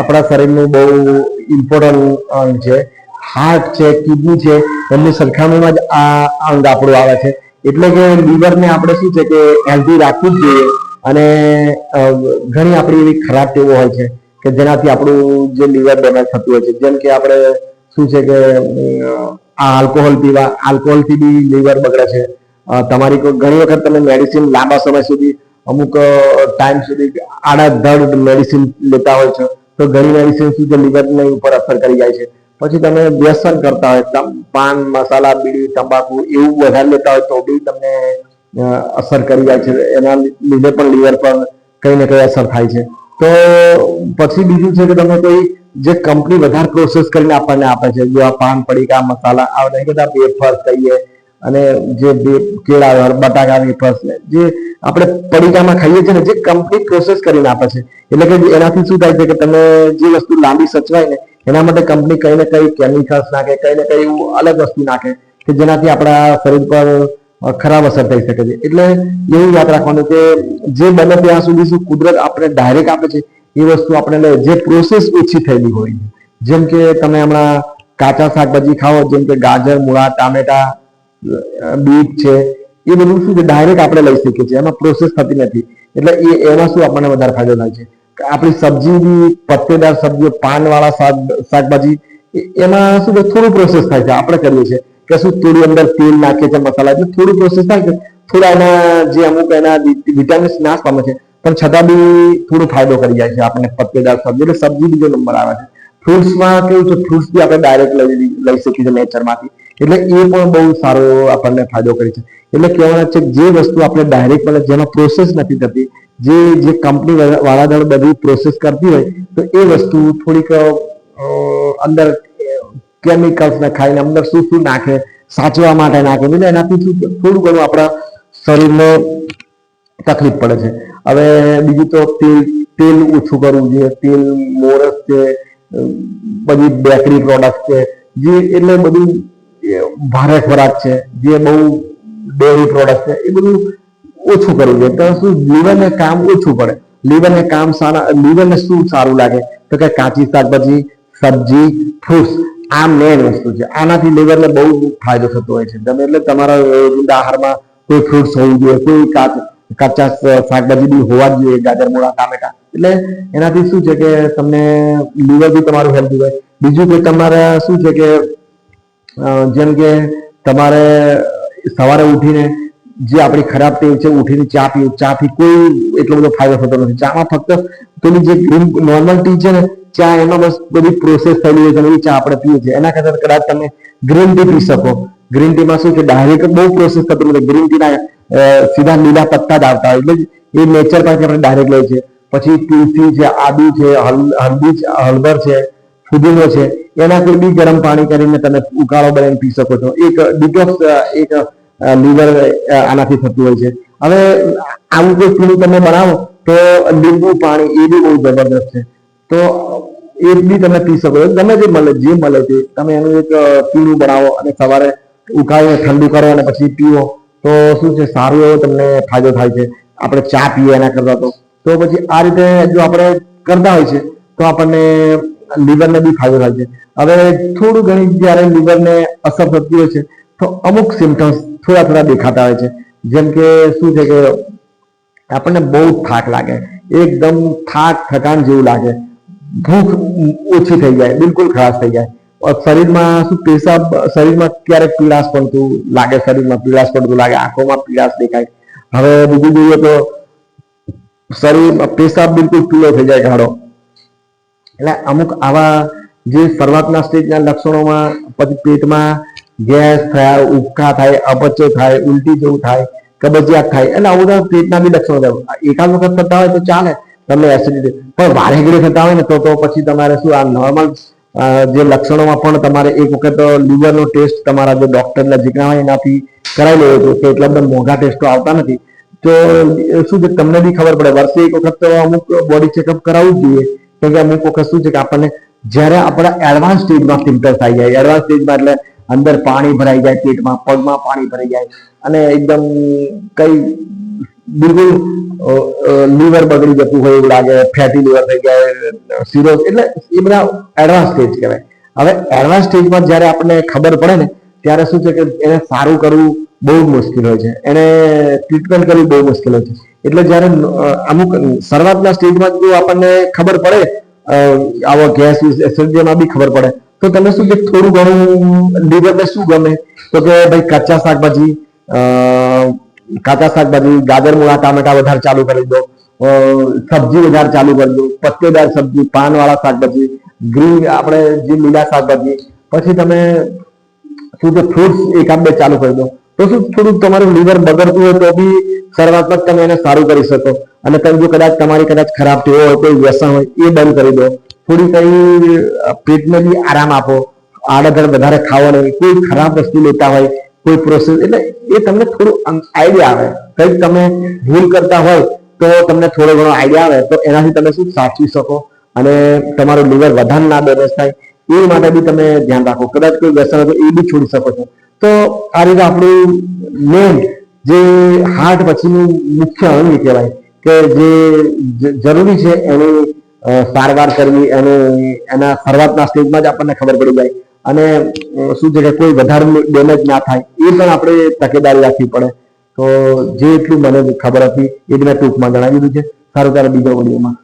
આપણા શરીરનું બહુ ઇમ્પોર્ટન્ટ અંગ છે. હાર્ટ છે, કિડની છે એમની સરખામણીમાં જ આ અંગ આપણું આવે છે. એટલે કે લીવરને આપણે શું છે કે હેલ્ધી રાખવું જ જોઈએ. અને ઘણી આપણી એવી ખરાબ ટેવો હોય છે કે જેનાથી આપણું જે લીવર ડેમેજ થતું હોય છે. જેમ કે આપણે શું છે કે આ આલ્કોહોલ પીવા આલ્કોહોલથી બી લીવર બગડે છે. તમારી ઘણી વખત તમે મેડિસિન લાંબા સમય સુધી અમુક ટાઈમ સુધી આડાધડ મેડિસિન લેતા હોય છે. તો ઘણી મેડિસિન શું છે લીવરની ઉપર અસર કરી જાય છે. પછી તમે વ્યસન કરતા હોય પાન, મસાલા, બીડી, તંબાકુ એવું વધારે લેતા હોય તો બી તમને અસર કરી જાય છે. એના લીધે પણ લીવર પર કઈ ને કઈ અસર થાય છે. તો પછી બીજું છે કે તમે કોઈ જે કંપની વધારે પ્રોસેસ કરીને આપણને આપે છે, જો આ પાન, પડીકા, મસાલા, આ બધા બધા વેફર્સ કહીએ અને જે કેળા બટાકા વેફર્સ ને જે આપણે પડીકામાં ખાઈએ છીએ ને, જે કંપની પ્રોસેસ કરીને આપે છે. એટલે કે એનાથી શું થાય છે કે તમે જે વસ્તુ લાંબી સચવાય ને, એના માટે કંપની કઈ ને કઈ કેમિકલ્સ નાખે, કઈ ને કઈ અલગ વસ્તુ નાખે, કે જેનાથી આપણા શરીર પર ખરાબ અસર થઈ શકે છે. એટલે એવું યાદ રાખવાનું કે જે બને ત્યાં સુધી શું કુદરત આપણે ડાયરેક્ટ આપે છે, એ વસ્તુ આપણે જે પ્રોસેસ ઓછી થયેલી હોય જેમ કે તમે હમણાં કાચા શાકભાજી ખાઓ, જેમ કે ગાજર, મૂળા, ટામેટા બીટ છે, એ બધું શું છે ડાયરેક્ટ આપણે લઈ શકીએ છીએ, એમાં પ્રોસેસ થતી નથી. એટલે એ, એમાં શું આપણને વધારે ફાયદો થાય છે? આપણી સબ્જી બી, પત્તેદાર સબ્જીઓ, પાનવાળા શાક, શાકભાજી એમાં શું થોડું પ્રોસેસ થાય છે, આપણે કરીએ છીએ. કે શું થોડી અંદર તેલ નાખીએ છીએ, મસાલા, એટલે થોડું પ્રોસેસ થાય છે. થોડા એના જે અમુક એના વિટામિન્સ નાશ પામે છે, પણ છતાં બી થોડો ફાયદો કરી જાય છે આપણને પત્તેદાર સબ્જી. એટલે સબ્જી બીજો નંબર આવે છે. ફ્રૂટ્સમાં કેવું છે ફ્રૂટ્સ બી આપણે ડાયરેક્ટ લઈ લઈ શકીએ છીએ નેચરમાંથી એટલે એ પણ બહુ સારો આપણને ફાયદો કરે છે. એટલે કહેવાના છે જે વસ્તુ આપણે ડાયરેક્ટ મળે જેમાં પ્રોસેસ નથી થતી, જે જે કંપની વાળાદળ બધી પ્રોસેસ કરતી હોય, તો એ વસ્તુ થોડીક અંદર કેમિકલ્સ ને ખાઈને અંદર શું શું નાખે, સાચવા માટે નાખે એટલે એનાથી શું થોડું ઘણું આપણા શરીરને તકલીફ પડે છે. હવે બીજું તો તેલ તેલ ઓછું કરવું જોઈએ. તેલ, મોરસ છે પછી બેકરી પ્રોડક્ટ છે, જે એટલે બધું ભારે ખોરાક છે, જે બહુ ડેરી પ્રોડક્ટ છે, એ બધું ઓછું કરવું જોઈએ તો શું, લીવરને કામ ઓછું પડે. લીવરને કામ સારા, લીવરને શું સારું લાગે? તો કે કાચી શાકભાજી, સબ્જી ફ્રૂટ્સ આ મેન વસ્તુ છે. આનાથી લીવરને બહુ ફાયદો થતો હોય છે. તમે એટલે તમારા આહારમાં કોઈ ફ્રૂટ્સ હોવું જોઈએ, કોઈ કાચ શાકભાજી બી હોવા જ જોઈએ, ગાજર, મૂળા, ટામેટા. એટલે એનાથી શું છે કે તમને લીવર બી તમારું હેલ્ધી હોય બીજું કે તમારે શું છે કે જેમ કે તમારે સવારે ઉઠીને જે આપણી ખરાબ ટેવ છે, ઉઠીને ચા પીવું ચાથી કોઈ એટલો બધો ફાયદો થતો નથી. ચામાં ફક્ત પેલી જે ગ્રીન નોર્મલ ટી છે ને ચા એમાં બસ બધી પ્રોસેસ થયેલી હોય છે એ ચા આપણે પીએ છીએ. એના કરતાં કદાચ તમે ગ્રીન ટી પી શકો. ગ્રીન ટીમાં શું છે ડાયરેક્ટ બહુ પ્રોસેસ થતું નથી. ગ્રીન ટીના સીધા લીલા પત્તા જ આવતા હોય. એટલે એ નેચર પાસે આપણે ડાયરેક્ટ લઈએ છીએ પછી તુલસી છે, આદુ છે, હળદર છે, ફુદીનો છે એના કોઈ બી ગરમ પાણી કરીને તમે ઉકાળો બનાવીને પી શકો છો. એક ડિટોક્સ એક લીવર આનાથી થતું હોય છે. હવે આવું કોઈ પીણું તમે બનાવો તો લીંબુ પાણી એ બી બહુ જબરદસ્ત છે. તો એ બી તમે પી શકો છો. ગમે તે મળે, જે મળે તે તમે એનું એક પીણું બનાવો અને સવારે ઉકાળીને ઠંડુ કરો અને પછી પીવો. તો શું છે, સારું એવો તમને ફાયદો થાય છે. આપણે ચા પીએ એના કરતા તો. તો પછી આ રીતે જો આપણે કરતા હોય છે, તો આપણને લીવરને બી ફાયદો થાય છે. હવે થોડું ઘણી જ્યારે લીવરને અસર થતી હોય છે, તો અમુક સિમ્ટમ્સ થોડા થોડા દેખાતા હોય છે. જેમ કે શું છે કે આપણને બહુ થાક લાગે, એકદમ થાક થકાન જેવું લાગે. ભૂખ ઓછી થઈ જાય, બિલકુલ ખરાશ થઈ જાય. શરીરમાં શું પેશાબ, શરીરમાં ક્યારેક પીળાશ પડતું લાગે, શરીરમાં પીળાશ પડતું લાગે, આંખોમાં પીળાશ દેખાય. હવે બીજું જોઈએ તો શરીરમાં પેશાબ બિલકુલ પીળો થઈ જાય ગાঢ়ો એટલે અમુક આવા જે શરૂઆતના સ્ટેજના લક્ષણોમાં, પછી પેટમાં ગેસ થાય ઉપકા થાય, અપચો થાય, ઉલટી જેવું થાય, કબજિયાત થાય, એટલે આવું બધા પેટના બી લક્ષણો થાય એકાદ વખત થતા હોય તો ચાલે તમને એસિડિટી પણ વારે ઘડે થતા હોય ને તો તો પછી તમારે શું આ નોર્મલ જે લક્ષણોમાં પણ તમારે એક વખત લીવરનો ટેસ્ટ તમારા જે ડોક્ટર જીગણા હોય એનાથી કરાવી લેવો જોઈએ કે એટલા બધા મોંઘા ટેસ્ટો આવતા નથી. તો શું તમને બી ખબર પડે, વર્ષે એક વખત તો અમુક બોડી ચેકઅપ કરાવવું જ જોઈએ. કેમ કે અમુક વખત શું છે કે આપણને જ્યારે આપણા એડવાન્સ સ્ટેજમાં સિમ્ટમ્સ આવી જાય એડવાન્સ સ્ટેજમાં એટલે અંદર પાણી ભરાઈ જાય, પેટમાં, પગમાં પાણી ભરાઈ જાય અને એકદમ કઈ બિલકુલ લીવર બગડી જતું હોય એવું લાગે ફેટી લીવર થઈ જાય સિરોસ એટલે એ બધા એડવાન્સ સ્ટેજ કહેવાય. હવે એડવાન્સ સ્ટેજમાં જ્યારે આપણને ખબર પડે ને, ત્યારે શું છે કે એને સારું કરવું બહુ મુશ્કેલ હોય છે. એને ટ્રીટમેન્ટ કરવી બહુ મુશ્કેલ હોય છે. એટલે જ્યારે અમુક શરૂઆતના સ્ટેજમાં જો આપણને ખબર પડે આવા ગેસ એસિડિટીમાં બી ખબર પડે, તો તમે શું કે થોડું ઘણું લીવરને શું ગમે? તો કે ભાઈ કચ્ચા શાકભાજી કાચા શાકભાજી, ગાજર, મૂળા, ટામેટા વધારે ચાલુ કરી દો સબ્જી વધારે ચાલુ કરી દો, પત્તેદાર સબ્જી, પાનવાળા શાકભાજી, ગ્રીન આપણે જે લીલા શાકભાજી, પછી તમે શું કે ફ્રૂટ્સ એકાદ બે ચાલુ કરી દો. તો શું થોડુંક તમારું લીવર બગડતું હોય તો બી શરૂઆતમાં તમે એને સારું કરી શકો. અને તમે જો કદાચ તમારી કદાચ ખરાબ ટેવો હોય, કોઈ વ્યસન હોય, એ બંધ કરી દો. થોડી કઈ પેટને બી આરામ આપો. આડેધડ વધારે ખાવા નહીં. કોઈ ખરાબ વસ્તુ લેતા હોય, કોઈ પ્રોસેસ એટલે એ તમને થોડું આઈડિયા આવે. કંઈક તમે ભૂલ કરતા હોય, તો તમને થોડો ઘણો આઈડિયા આવે, તો એનાથી તમે શું સાચવી શકો? અને તમારું લીવર વધારે ના ડેમેજ થાય, એ માટે બી તમે ધ્યાન રાખો. કદાચ કોઈ વ્યસન હોય તો એ બી છોડી શકો છો. તો આ રીતે આપણું મેન જે હાર્ટ પછીનું મુખ્ય અંગ કહેવાય કે જે જરૂરી છે એની સારવાર કરવી, એનું, એના શરૂઆતના સ્ટેજમાં જ આપણને ખબર પડી જાય. અને શું છે કે કોઈ વધારે ડેમેજ ના થાય, એ પણ આપણે તકેદારી રાખવી પડે. તો જે એટલું મને ખબર હતી, એ જ મેં ટૂંકમાં જણાવી દીધું છે. સારું ત્યારે બીજા વિડીયોમાં